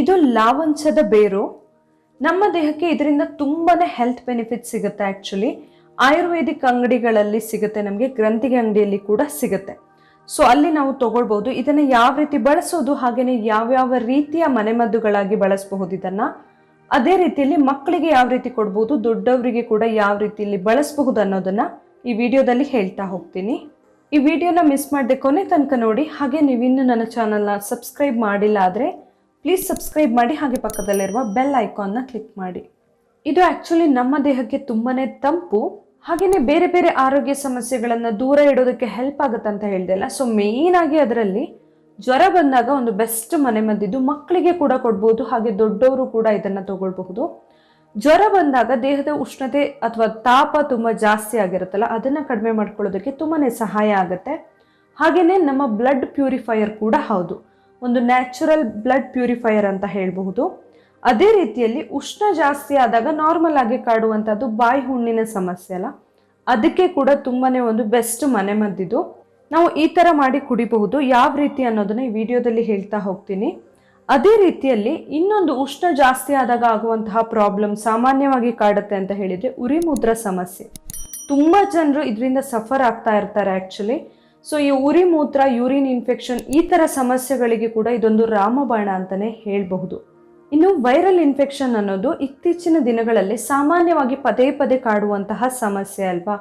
ಇದು ಲಾವಂಚದ ಬೇರು. ನಮ್ಮ ದೇಹಕ್ಕೆ ಇದರಿಂದ ತುಂಬಾನೇ ಹೆಲ್ತ್ ಬೆನಿಫಿಟ್ ಸಿಗುತ್ತೆ ಆ್ಯಕ್ಚುಲಿ ಆಯುರ್ವೇದಿಕ್ ಅಂಗಡಿಗಳಲ್ಲಿ ಸಿಗುತ್ತೆ, ನಮಗೆ ಗ್ರಂಥಿಗೆ ಅಂಗಡಿಯಲ್ಲಿ ಕೂಡ ಸಿಗುತ್ತೆ. ಸೊ ಅಲ್ಲಿ ನಾವು ತಗೊಳ್ಬೋದು. ಇದನ್ನು ಯಾವ ರೀತಿ ಬಳಸೋದು ಹಾಗೆಯೇ ಯಾವ್ಯಾವ ರೀತಿಯ ಮನೆಮದ್ದುಗಳಾಗಿ ಬಳಸಬಹುದು ಇದನ್ನು. ಅದೇ ರೀತಿಯಲ್ಲಿ ಮಕ್ಕಳಿಗೆ ಯಾವ ರೀತಿ ಕೊಡ್ಬೋದು, ದೊಡ್ಡವರಿಗೆ ಕೂಡ ಯಾವ ರೀತಿಯಲ್ಲಿ ಬಳಸಬಹುದು ಅನ್ನೋದನ್ನು ಈ ವಿಡಿಯೋದಲ್ಲಿ ಹೇಳ್ತಾ ಹೋಗ್ತೀನಿ. ಈ ವಿಡಿಯೋನ ಮಿಸ್ ಮಾಡದೆ ಕೊನೆ ತನಕ ನೋಡಿ. ಹಾಗೆ ನೀವಿನ್ನೂ ನನ್ನ ಚಾನಲ್ನ ಸಬ್ಸ್ಕ್ರೈಬ್ ಮಾಡಿಲ್ಲ ಆದರೆ ಪ್ಲೀಸ್ ಸಬ್ಸ್ಕ್ರೈಬ್ ಮಾಡಿ ಹಾಗೆ ಪಕ್ಕದಲ್ಲಿರುವ ಬೆಲ್ ಐಕಾನ್ನ ಕ್ಲಿಕ್ ಮಾಡಿ. ಇದು ಆ್ಯಕ್ಚುಲಿ ನಮ್ಮ ದೇಹಕ್ಕೆ ತುಂಬಾ ತಂಪು ಹಾಗೆಯೇ ಬೇರೆ ಬೇರೆ ಆರೋಗ್ಯ ಸಮಸ್ಯೆಗಳನ್ನು ದೂರ ಇಡೋದಕ್ಕೆ ಹೆಲ್ಪ್ ಆಗುತ್ತೆ ಅಂತ ಹೇಳಿದೆಲ್ಲ ಸೊ ಆಗಿ ಅದರಲ್ಲಿ ಜ್ವರ ಬಂದಾಗ ಒಂದು ಬೆಸ್ಟ್ ಮನೆಮದ್ದಿದ್ದು ಮಕ್ಕಳಿಗೆ ಕೂಡ ಕೊಡ್ಬೋದು, ಹಾಗೆ ದೊಡ್ಡವರು ಕೂಡ ಇದನ್ನು ತಗೊಳ್ಬಹುದು. ಜ್ವರ ಬಂದಾಗ ದೇಹದ ಉಷ್ಣತೆ ಅಥವಾ ತಾಪ ತುಂಬ ಜಾಸ್ತಿ ಆಗಿರುತ್ತಲ್ಲ, ಅದನ್ನು ಕಡಿಮೆ ಮಾಡ್ಕೊಳ್ಳೋದಕ್ಕೆ ತುಂಬಾ ಸಹಾಯ ಆಗುತ್ತೆ. ಹಾಗೆಯೇ ನಮ್ಮ ಬ್ಲಡ್ ಪ್ಯೂರಿಫೈಯರ್ ಕೂಡ ಹೌದು. ಒಂದು ನ್ಯಾಚುರಲ್ ಬ್ಲಡ್ ಪ್ಯೂರಿಫೈಯರ್ ಅಂತ ಹೇಳಬಹುದು. ಅದೇ ರೀತಿಯಲ್ಲಿ ಉಷ್ಣ ಜಾಸ್ತಿ ಆದಾಗ ನಾರ್ಮಲ್ ಆಗಿ ಕಾಡುವಂಥದ್ದು ಬಾಯಿ ಹುಣ್ಣಿನ ಸಮಸ್ಯೆ ಅಲ್ಲ. ಅದಕ್ಕೆ ಕೂಡ ತುಂಬಾ ಒಂದು ಬೆಸ್ಟ್ ಮನೆಮದ್ದಿದು ನಾವು ಈ ಥರ ಮಾಡಿ ಕುಡಿಬಹುದು. ಯಾವ ರೀತಿ ಅನ್ನೋದನ್ನ ಈ ವಿಡಿಯೋದಲ್ಲಿ ಹೇಳ್ತಾ ಹೋಗ್ತೀನಿ. ಅದೇ ರೀತಿಯಲ್ಲಿ ಇನ್ನೊಂದು ಉಷ್ಣ ಜಾಸ್ತಿ ಆದಾಗ ಆಗುವಂತಹ ಪ್ರಾಬ್ಲಮ್ ಸಾಮಾನ್ಯವಾಗಿ ಕಾಡುತ್ತೆ ಅಂತ ಹೇಳಿದರೆ ಉರಿಮುದ್ರ ಸಮಸ್ಯೆ. ತುಂಬ ಜನರು ಇದರಿಂದ ಸಫರ್ ಆಗ್ತಾ ಇರ್ತಾರೆ ಆ್ಯಕ್ಚುಲಿ ಸೊ ಈ ಉರಿ ಮೂತ್ರ ಯೂರಿನ್ ಇನ್ಫೆಕ್ಷನ್ ಈ ಥರ ಸಮಸ್ಯೆಗಳಿಗೆ ಕೂಡ ಇದೊಂದು ರಾಮಬಾಣ ಅಂತಲೇ ಹೇಳಬಹುದು. ಇನ್ನು ವೈರಲ್ ಇನ್ಫೆಕ್ಷನ್ ಅನ್ನೋದು ಇತ್ತೀಚಿನ ದಿನಗಳಲ್ಲಿ ಸಾಮಾನ್ಯವಾಗಿ ಪದೇ ಪದೇ ಕಾಡುವಂತಹ ಸಮಸ್ಯೆ ಅಲ್ವಾ?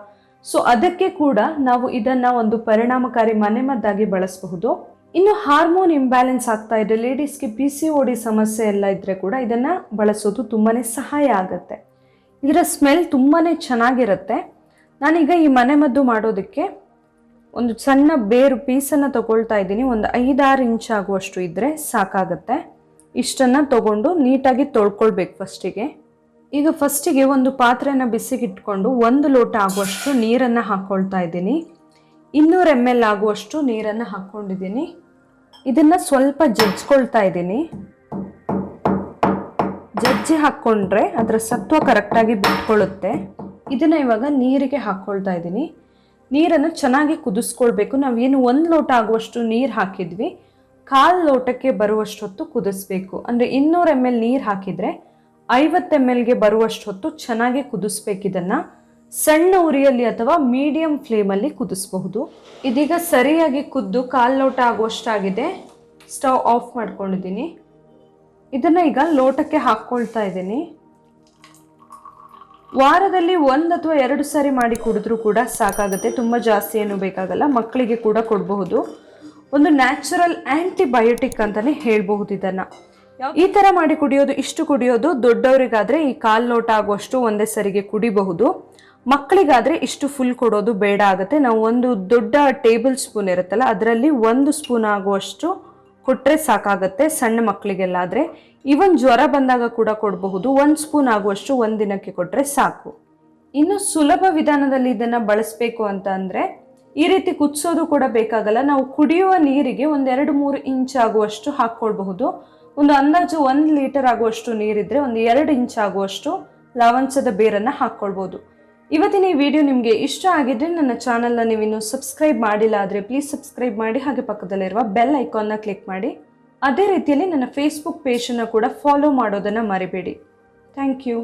ಸೊ ಅದಕ್ಕೆ ಕೂಡ ನಾವು ಇದನ್ನು ಒಂದು ಪರಿಣಾಮಕಾರಿ ಮನೆಮದ್ದಾಗಿ ಬಳಸಬಹುದು. ಇನ್ನು ಹಾರ್ಮೋನ್ ಇಂಬ್ಯಾಲೆನ್ಸ್ ಆಗ್ತಾ ಇದೆ. ಲೇಡೀಸ್ಗೆ ಪಿ ಸಿ ಓ ಡಿ ಸಮಸ್ಯೆ ಎಲ್ಲ ಇದ್ದರೆ ಕೂಡ ಇದನ್ನು ಬಳಸೋದು ತುಂಬಾ ಸಹಾಯ ಆಗುತ್ತೆ. ಇದರ ಸ್ಮೆಲ್ ತುಂಬಾ ಚೆನ್ನಾಗಿರುತ್ತೆ. ನಾನೀಗ ಈ ಮನೆಮದ್ದು ಮಾಡೋದಕ್ಕೆ ಒಂದು ಸಣ್ಣ ಬೇರು ಪೀಸನ್ನು ತಗೊಳ್ತಾ ಇದ್ದೀನಿ. ಒಂದು ಐದಾರು ಇಂಚ್ ಆಗುವಷ್ಟು ಇದ್ದರೆ ಸಾಕಾಗತ್ತೆ. ಇಷ್ಟನ್ನು ತಗೊಂಡು ನೀಟಾಗಿ ತೊಳ್ಕೊಳ್ಬೇಕು ಫಸ್ಟಿಗೆ. ಈಗ ಫಸ್ಟಿಗೆ ಒಂದು ಪಾತ್ರೆನ ಬಿಸಿಗಿಟ್ಕೊಂಡು ಒಂದು ಲೋಟ ಆಗುವಷ್ಟು ನೀರನ್ನು ಹಾಕ್ಕೊಳ್ತಾ ಇದ್ದೀನಿ. ಇನ್ನೂರು ಎಂ ಎಲ್ ಆಗುವಷ್ಟು ನೀರನ್ನು ಹಾಕ್ಕೊಂಡಿದ್ದೀನಿ ಇದನ್ನು ಸ್ವಲ್ಪ ಜಜ್ಕೊಳ್ತಾ ಇದ್ದೀನಿ. ಜಜ್ಜಿ ಹಾಕ್ಕೊಂಡ್ರೆ ಅದರ ಸತ್ವ ಕರೆಕ್ಟಾಗಿ ಬಿಟ್ಕೊಳ್ಳುತ್ತೆ ಇದನ್ನು ಇವಾಗ ನೀರಿಗೆ ಹಾಕ್ಕೊಳ್ತಾ ಇದ್ದೀನಿ. ನೀರನ್ನು ಚೆನ್ನಾಗಿ ಕುದಿಸ್ಕೊಳ್ಬೇಕು. ನಾವೇನು ಒಂದು ಲೋಟ ಆಗುವಷ್ಟು ನೀರು ಹಾಕಿದ್ವಿ. ಕಾಲು ಲೋಟಕ್ಕೆ ಬರುವಷ್ಟು ಹೊತ್ತು ಕುದಿಸ್ಬೇಕು. ಅಂದರೆ ಇನ್ನೂರು ಎಂ ಎಲ್ ನೀರು ಹಾಕಿದರೆ ಐವತ್ತು ಎಂ ಎಲ್ಗೆ ಬರುವಷ್ಟು ಹೊತ್ತು ಚೆನ್ನಾಗಿ ಕುದಿಸ್ಬೇಕಿದನ್ನು ಸಣ್ಣ ಉರಿಯಲ್ಲಿ ಅಥವಾ ಮೀಡಿಯಂ ಫ್ಲೇಮಲ್ಲಿ ಕುದಿಸ್ಬಹುದು. ಇದೀಗ ಸರಿಯಾಗಿ ಕುದ್ದು ಕಾಲು ಲೋಟ ಆಗುವಷ್ಟಾಗಿದೆ. ಸ್ಟವ್ ಆಫ್ ಮಾಡ್ಕೊಂಡಿದ್ದೀನಿ. ಇದನ್ನು ಈಗ ಲೋಟಕ್ಕೆ ಹಾಕ್ಕೊಳ್ತಾ ಇದ್ದೀನಿ. ವಾರದಲ್ಲಿ ಒಂದು ಅಥವಾ ಎರಡು ಸಾರಿ ಮಾಡಿ ಕುಡಿದ್ರೂ ಕೂಡ ಸಾಕಾಗುತ್ತೆ. ತುಂಬ ಜಾಸ್ತಿ ಏನು ಬೇಕಾಗಲ್ಲ. ಮಕ್ಕಳಿಗೆ ಕೂಡ ಕೊಡಬಹುದು. ಒಂದು ನ್ಯಾಚುರಲ್ ಆ್ಯಂಟಿಬಯೋಟಿಕ್ ಅಂತಲೇ ಹೇಳಬಹುದು ಇದನ್ನು. ಈ ಥರ ಮಾಡಿ ಕುಡಿಯೋದು, ಇಷ್ಟು ಕುಡಿಯೋದು ದೊಡ್ಡವರಿಗಾದರೆ ಈ ಕಾಲು ನೋಟ ಆಗುವಷ್ಟು ಒಂದೇ ಸರಿಗೆ ಕುಡಿಬಹುದು. ಮಕ್ಕಳಿಗಾದರೆ ಇಷ್ಟು ಫುಲ್ ಕೊಡೋದು ಬೇಡ ಆಗುತ್ತೆ. ನಾವು ಒಂದು ದೊಡ್ಡ ಟೇಬಲ್ ಸ್ಪೂನ್ ಇರುತ್ತಲ್ಲ, ಅದರಲ್ಲಿ ಒಂದು ಸ್ಪೂನ್ ಆಗುವಷ್ಟು ಕೊಟ್ಟರೆ ಸಾಕಾಗತ್ತೆ, ಸಣ್ಣ ಮಕ್ಕಳಿಗೆಲ್ಲ ಆದರೆ ಈವನ್ ಜ್ವರ ಬಂದಾಗ ಕೂಡ ಕೊಡಬಹುದು ಒಂದು ಸ್ಪೂನ್ ಆಗುವಷ್ಟು ಒಂದು ದಿನಕ್ಕೆ ಕೊಟ್ಟರೆ ಸಾಕು. ಇನ್ನು ಸುಲಭ ವಿಧಾನದಲ್ಲಿ ಇದನ್ನು ಬಳಸಬೇಕು ಅಂತ ಅಂದರೆ, ಈ ರೀತಿ ಕುದಿಸೋದು ಕೂಡ ಬೇಕಾಗಲ್ಲ, ನಾವು ಕುಡಿಯುವ ನೀರಿಗೆ ಒಂದೆರಡು ಮೂರು ಇಂಚ್ ಆಗುವಷ್ಟು ಹಾಕ್ಕೊಳ್ಬಹುದು ಒಂದು ಅಂದಾಜು ಒಂದು ಲೀಟರ್ ಆಗುವಷ್ಟು ನೀರಿದ್ರೆ ಒಂದು ಎರಡು ಇಂಚ್ ಆಗುವಷ್ಟು ಲವಂಚದ ಬೇರನ್ನು ಹಾಕ್ಕೊಳ್ಬೋದು ಇವತ್ತಿನ ಈ ವಿಡಿಯೋ ನಿಮಗೆ ಇಷ್ಟ ಆಗಿದ್ರೆ ನನ್ನ ಚಾನಲ್ನ ನೀವಿನ್ನು ಸಬ್ಸ್ಕ್ರೈಬ್ ಮಾಡಿಲ್ಲ ಆದರೆ ಪ್ಲೀಸ್ ಸಬ್ಸ್ಕ್ರೈಬ್ ಮಾಡಿ, ಹಾಗೆ ಪಕ್ಕದಲ್ಲಿರುವ ಬೆಲ್ ಐಕಾನ್ನ ಕ್ಲಿಕ್ ಮಾಡಿ. ಅದೇ ರೀತಿಯಲ್ಲಿ ನನ್ನ ಫೇಸ್ಬುಕ್ ಪೇಜನ್ನು ಕೂಡ ಫಾಲೋ ಮಾಡೋದನ್ನು ಮರಿಬೇಡಿ. Thank you